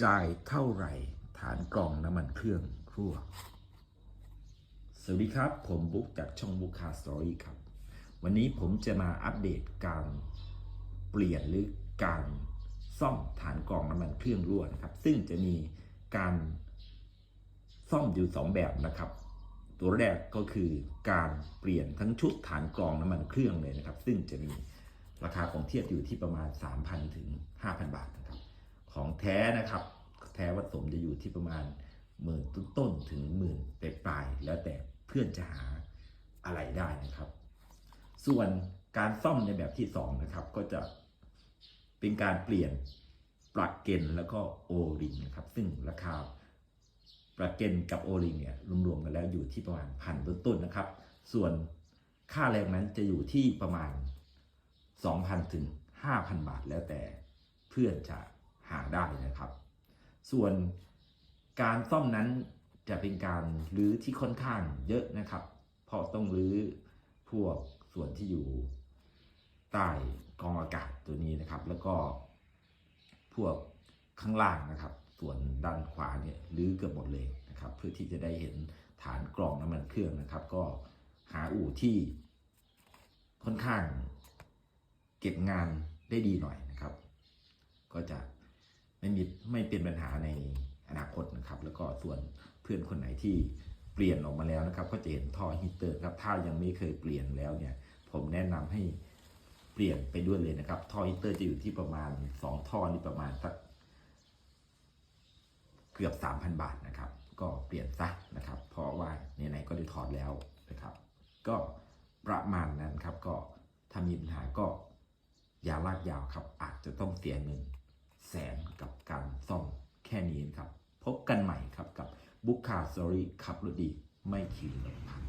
จ่ายเท่าไหร่ฐานกรองน้ำมันเครื่องรั่ว สวัสดีครับ ผมบุ๊กจากช่องบุ๊กคาสตอรี่ครับ วันนี้ผมจะมาอัปเดตการเปลี่ยนหรือการซ่อมฐานกรองน้ำมันเครื่องรั่วนะครับ ซึ่งจะมีการซ่อมอยู่สองแบบนะครับ ตัวแรกก็คือการเปลี่ยนทั้งชุดฐานกรองน้ำมันเครื่องเลยนะครับ ซึ่งจะมีราคาของเทียบอยู่ที่ประมาณ 3,000 ถึง 5,000 บาทนบของ แท้นะครับ แท้วัสมจะอยู่ที่ประมาณหมื่นต้นๆถึงหมื่นปลายแล้วแต่เพื่อนจะหาอะไรได้นะครับ ส่วนการซ่อมในแบบที่สองนะครับ ก็จะเป็นการเปลี่ยนปลั๊กเกนแล้วก็โอริงนะครับ ซึ่งราคาปลั๊กเกนกับโอริงเนี่ยรวมๆกันแล้วอยู่ที่ประมาณพันต้นๆนะครับ ส่วนค่าแรงนั้นจะอยู่ที่ประมาณ 2,000 ถึง 5,000 บาทแล้วแต่เพื่อนจะ หาได้นะครับ ส่วนการซ่อมนั้นจะเป็นการรื้อที่ค่อนข้างเยอะนะครับ เพราะต้องรื้อพวกส่วนที่อยู่ใต้กองอากาศตัวนี้นะครับ แล้วก็พวกข้างล่างนะครับ ส่วนด้านขวาเนี่ยรื้อเกือบหมดเลยนะครับ เพื่อที่จะได้เห็นฐานกรองน้ำมันเครื่องนะครับ ก็หาอู่ที่ค่อนข้างเก็บงานได้ดีหน่อยนะครับ ก็จะ ไม่มีไม่เป็นปัญหาในอนาคตนะครับ แล้วก็ส่วนเพื่อนคนไหนที่เปลี่ยนออกมาแล้วนะครับ ก็จะเห็นท่อฮีตเตอร์ครับถ้ายังไม่เคยเปลี่ยนแล้วเนี่ย ผมแนะนำให้เปลี่ยนไปด้วยเลยนะครับ ท่อฮีตเตอร์จะอยู่ที่ประมาณ 2 ท่อนี่ประมาณสักเกือบ 3,000 บาทนะครับ ก็เปลี่ยนซะนะครับ เพราะว่าไหนๆก็ได้ถอดแล้วนะครับ ก็ประมาณนั้นครับ ก็ถ้ามีปัญหาก็อย่าลากยาวครับ อาจจะต้องเสียเงิน แสนกับการซ่อมแค่นี้นครับ พบกันใหม่ครับกับบุ๊คคาสตอรี่ขับรถดีไม่ขี่รถพัง